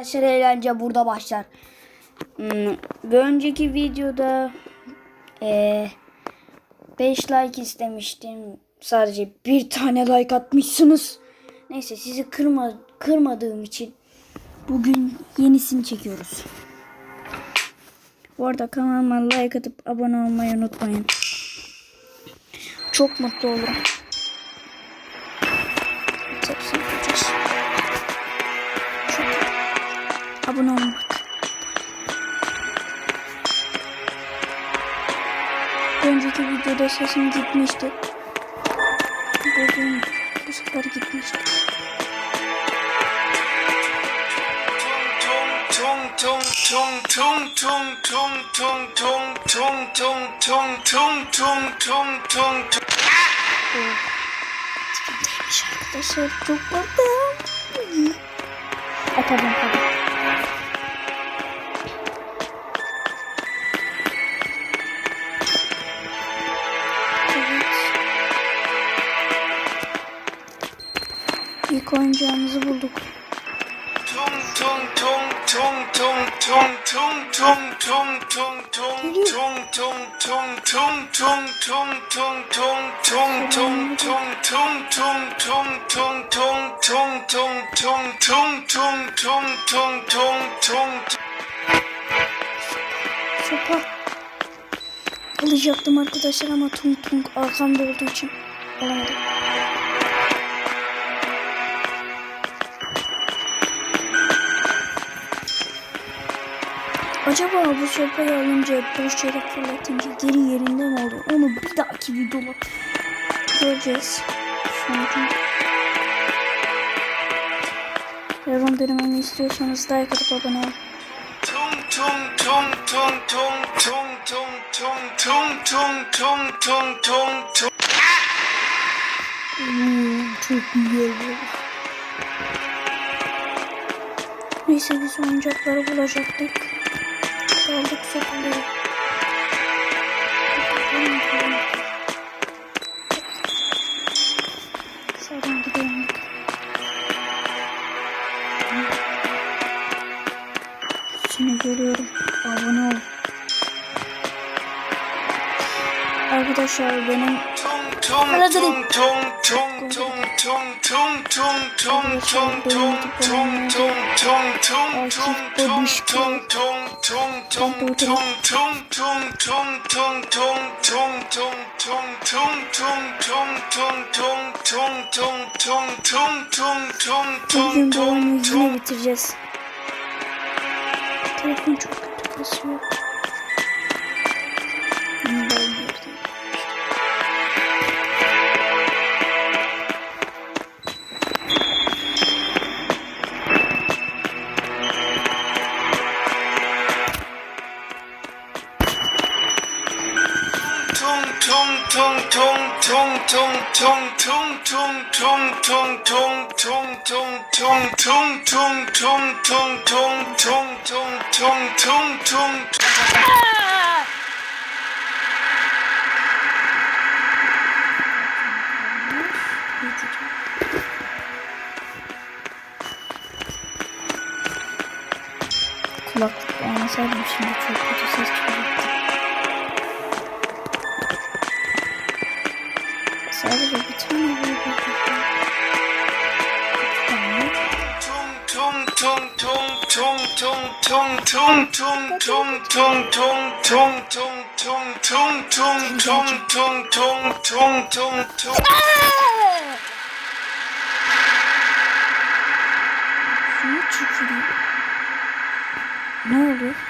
Arkadaşlar eğlence burada başlar. Hmm, bir önceki videoda 5 like istemiştim. Sadece bir tane like atmışsınız. Neyse sizi kırma, kırmadığım için bugün yenisini çekiyoruz. Bu arada kanalıma like atıp abone olmayı unutmayın. Çok mutlu olurum. Videoda sesim gitmişti. Bugün bu sefer gitmişti. tung tung tung tung tung tung tung tung tung tung tung tung tung tung tung arkadaşlar. Çok korktum. Ay pardon tung tung Sopa. Alacaktım arkadaşlar ama tung tung arkamda olduğu için alamadım. Acaba bu sopayı alınca boş çeyrek fırlatınca geri yerinde mi oluyor? Onu bir dahaki videoda göreceğiz. Sanki. Yorum bölümünü istiyorsanız like atıp abone olun. Hmm, çok iyi Neyse biz oyuncakları bulacaktık. Kaldık sopaları. Sağdan gidelim. Seni görüyorum. Abone ol. Arkadaşlar benim Para dedim. Bugün babamın yüzünü bitireceğiz. Telefon çok kötü basıyor. tung tung tung tung tung tung tung tung. Kulaklık olmasaydım şimdi çok kötü ses çıkacak. Tung tung tung tung tung tung tung tung tung tung tung tung tung tung tung tung tung. Ne oluyor?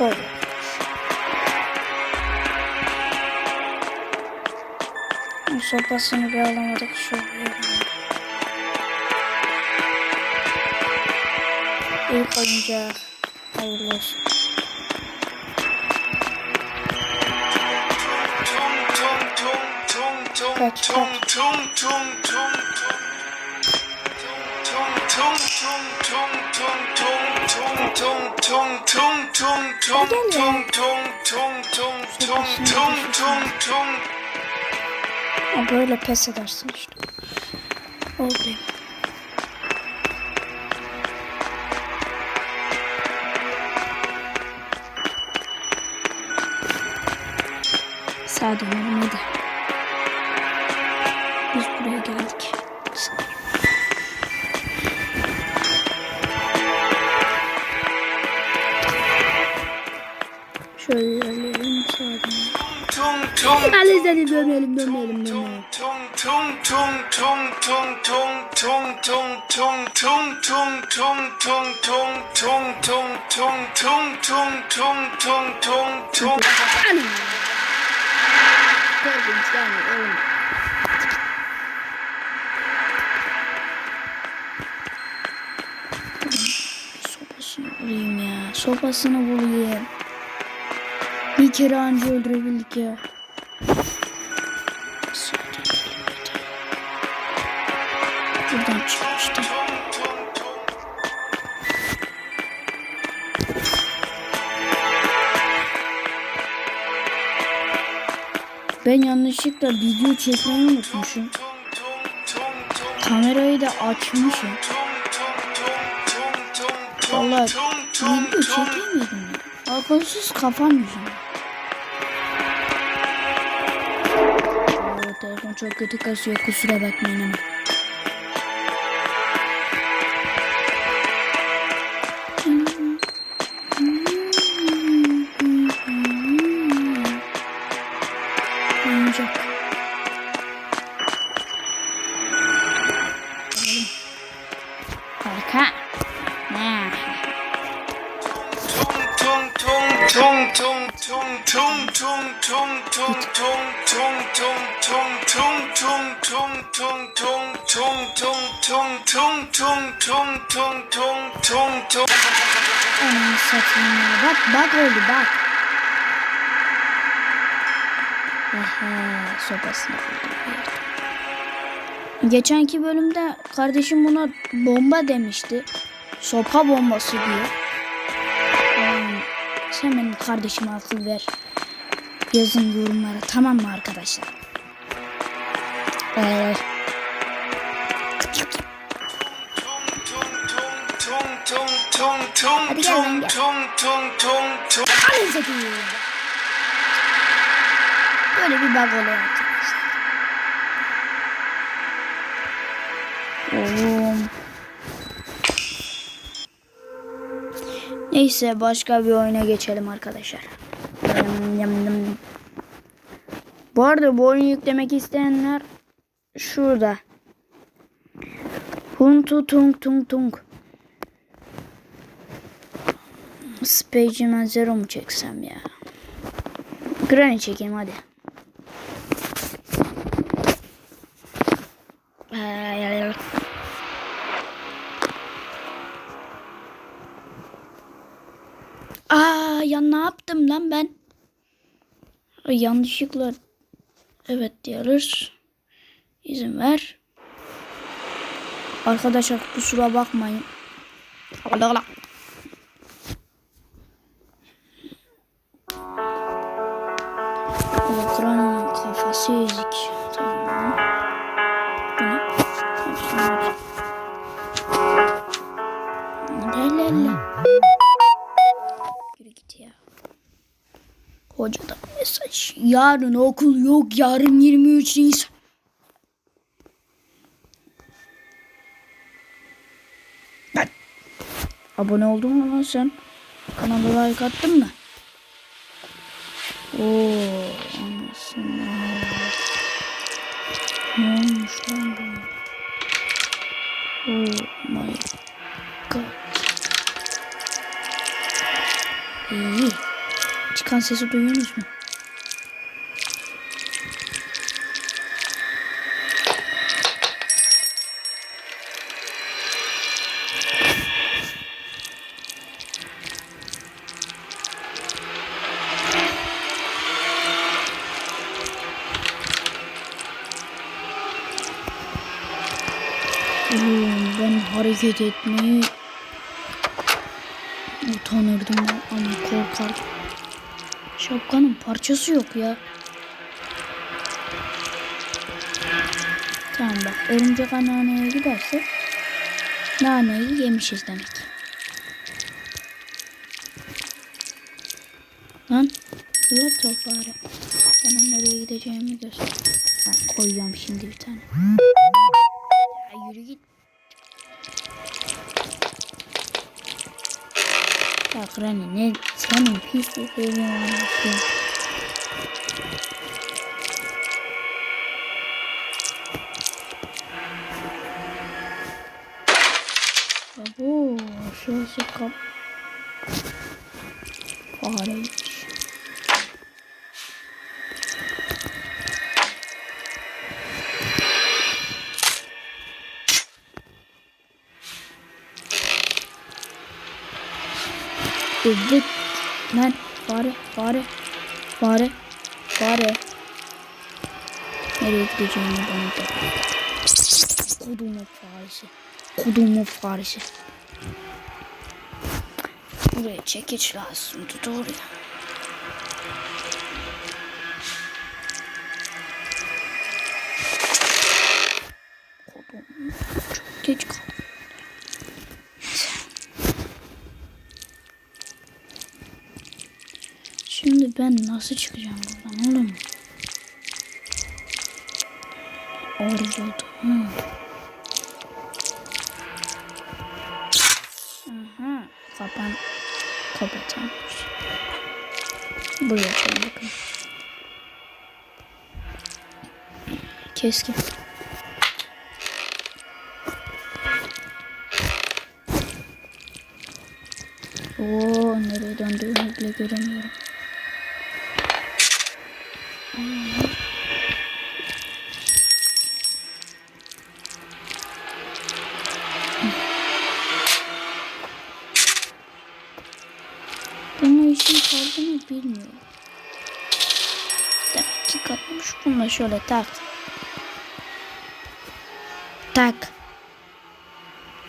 Böyle. Sopasını bir alamadık şöyle. İlk oyuncağı hayırlı olsun. Kaç, kaç. Ha, böyle pes edersin işte. Oldu. Sağ dönelim hadi. Biz buraya geldik. Hadi dönmeyelim dönmeyelim dönmeyelim. Korkunç yani oğlum. Sopasını bulayım ya. Sopasını bulayım. Bir kere anca öldürebildik ya. Buradan çıkmıştı. Ben yanlışlıkla video çekmeyi unutmuşum. Kamerayı da açmışım. Vallahi video çekemedim ya. Akılsız kafam yüzünden. Çok kötü kasıyor kusura bakmayın ama. Ananı satayım ya. Bak bak oldu bak. Aha sopasını. Geçenki bölümde kardeşim buna bomba demişti. Sopa bombası diyor. Sen benim kardeşime akıl ver. Yazın yorumlara tamam mı arkadaşlar? Ee, Hadi gel lan gel. Böyle bir bug oluyor arkadaşlar. Oğlum. Neyse başka bir oyuna geçelim arkadaşlar. Bu arada bu oyunu yüklemek isteyenler şurada. Huntu tung tung tung. Spaceman Zero mu çeksem ya? Granny çekeyim hadi. Ay, ay, ay. Aa ya lan ben? Ay, yanlışlıkla evet diyoruz. İzin ver. Arkadaşlar kusura bakmayın. Allah Allah. Yarın okul yok. Yarın 23 Nisan. Lan. Abone oldun mu lan sen? Kanala like attın mı? Oo, anasını. Ne olmuş lan bu? Oh my god. İyi. Çıkan sesi duyuyorsunuz mu? Hareket etmeyi utanırdım ben ama korkardım. Şapkanın parçası yok ya. Tamam bak örümcek anneanneye gidersek naneyi yemişiz demek. Lan yat ol bari. Bana nereye gideceğimi göster. Ben koyacağım şimdi bir tane. Rani ne senin pisliklerin olmasın. Abo şurası kap. Fareymiş. Evet. Lan fare fare fare fare. Nereye gideceğimi bana da. Kodumu faresi. Kodumu faresi. Buraya çekiç lazım. Kodum. Çok geç kaldım. Şimdi ben nasıl çıkacağım buradan oğlum? Orada. Aha. Kapan. Kapatanmış. Buraya açalım bakın. Keskin. Oo, nereye döndüğünü bile göremiyorum. Bunu şöyle tak. Tak.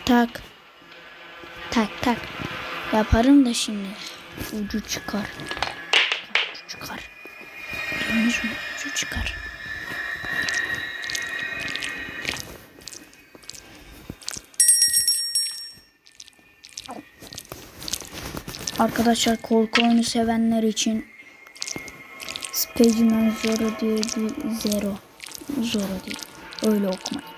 Tak. Tak tak. Yaparım da şimdi. Ucu çıkar. Ucu çıkar. Dönmüş mü? Ucu çıkar. Arkadaşlar korku oyunu sevenler için Spaceman Zero diye bir Zero. Zoro değil. Öyle okumayın.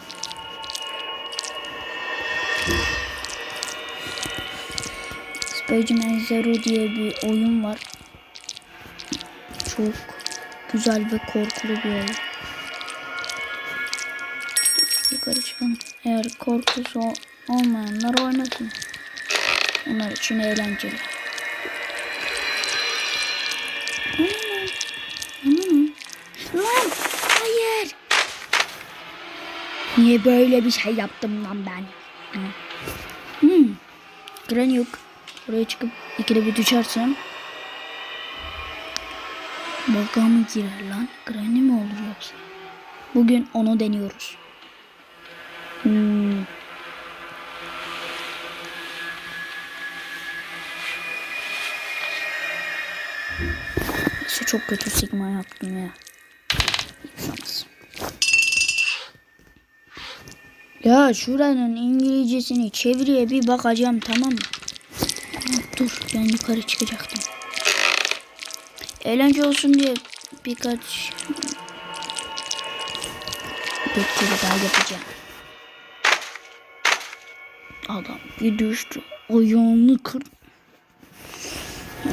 Spaceman Zero diye bir oyun var. Çok güzel ve korkulu bir oyun. Yukarı çıkalım. Eğer korkusu olmayanlar oynasın. Onlar için eğlenceli. Lan hayır. Niye böyle bir şey yaptım lan ben? Hmm. Granny yok. Oraya çıkıp ikide bir düşersem Baka mı girer lan? Granny mi olur yoksa? Bugün onu deniyoruz. Hmm. İşte çok kötü sigma yaptım ya. Ya şuranın İngilizcesini çeviriye bir bakacağım tamam mı? Dur ben yukarı çıkacaktım. Eğlence olsun diye birkaç bir kere daha yapacağım. Adam bir düştü. Ayağını kır.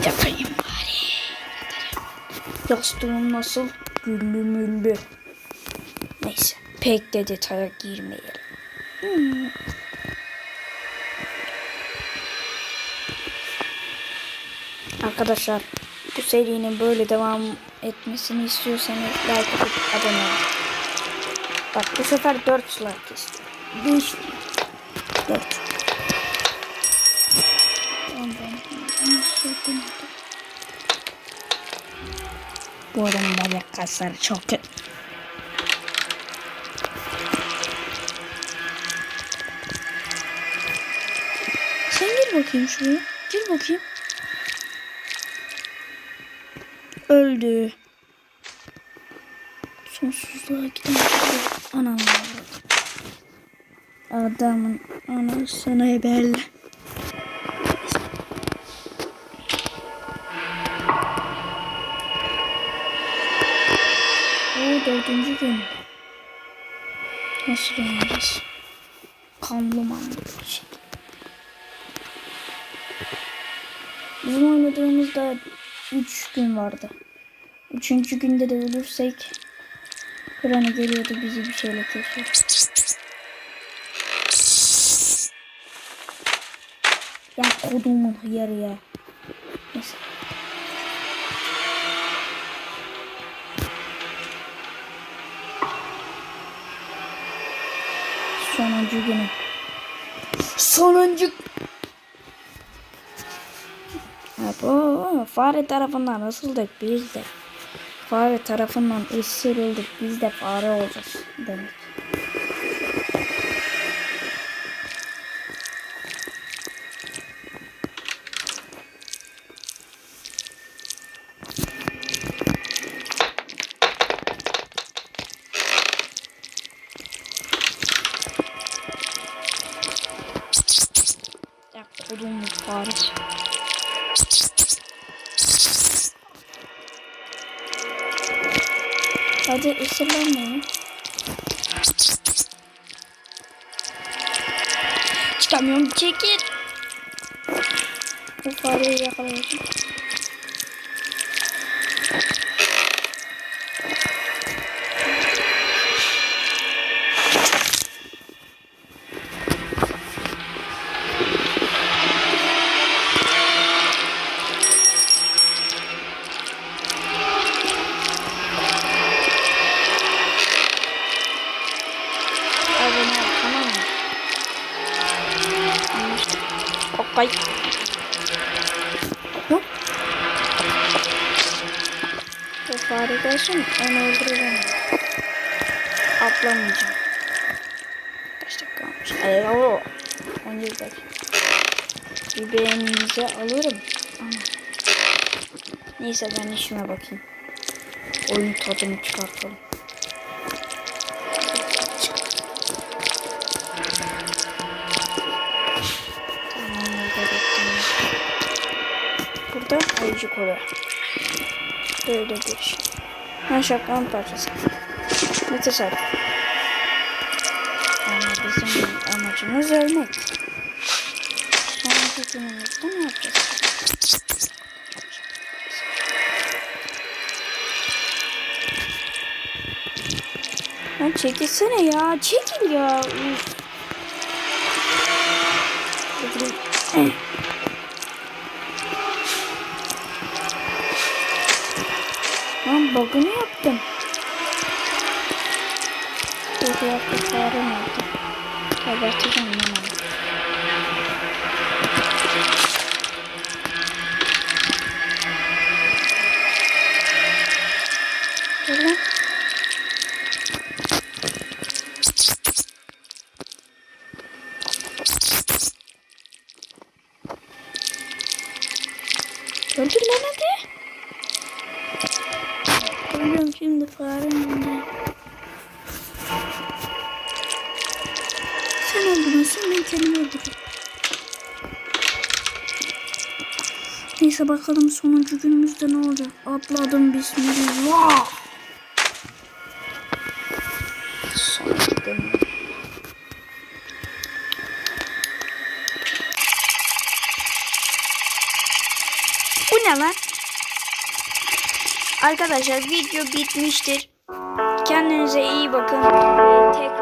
Yapayım bari. Yastığım nasıl? Güllü müllü. Neyse. Pek de detaya girmeyelim. Hmm. Arkadaşlar bu serinin böyle devam etmesini istiyorsanız like atıp abone olun. Bak bu sefer 4 like istiyorum. 5 değil. 4. Bu adamın bacak kasları çok kötü. Gir bakayım şuraya. Gir bakayım. Öldü. Sonsuzluğa giden Anam. Adamın anasını ebelle. Oo dördüncü gün. Nasıl oynayacağız? Kanlı manlı. Bizim oynadığımızda 3 gün vardı. Üçüncü günde de ölürsek Kranı geliyordu bizi bir şeyle kesiyor. Ya kodumun hıyarı ya. Neyse. Sonuncu günü. Sonuncu bu fare tarafından ısırıldık biz de. Fare tarafından ısırıldık biz de fare olacağız demek. Kodum fare. Hadi ısırlanmayın. Çıkamıyorum çekil. Bu fareyi yakalayacağım. Onu öldüreceğim. Atlamayacağım. Kaç dakika olmuş? Ay o. 17 dakika. Bir beğeninizi alırım. Ama. Neyse ben işime bakayım. Oyun tadını çıkartalım. Burada ayıcık oluyor. Böyle bir şey. Ha şakanın parçası. Ne tesadüf. Ama bizim amacımız ölmek. Sonraki günümüzde ne yapacağız? Lan çekilsene ya. Çekil ya. Bug'ını yaptım. Yaptı fare nerede? Kabartacağım lan onu. Önünde. Sen öldürmezsen ben kendimi öldürürüm. Neyse bakalım sonuncu günümüzde ne olacak. Atladım bismillah. Sonuncu. Bu ne lan? Arkadaşlar video bitmiştir. Kendinize iyi bakın. Tek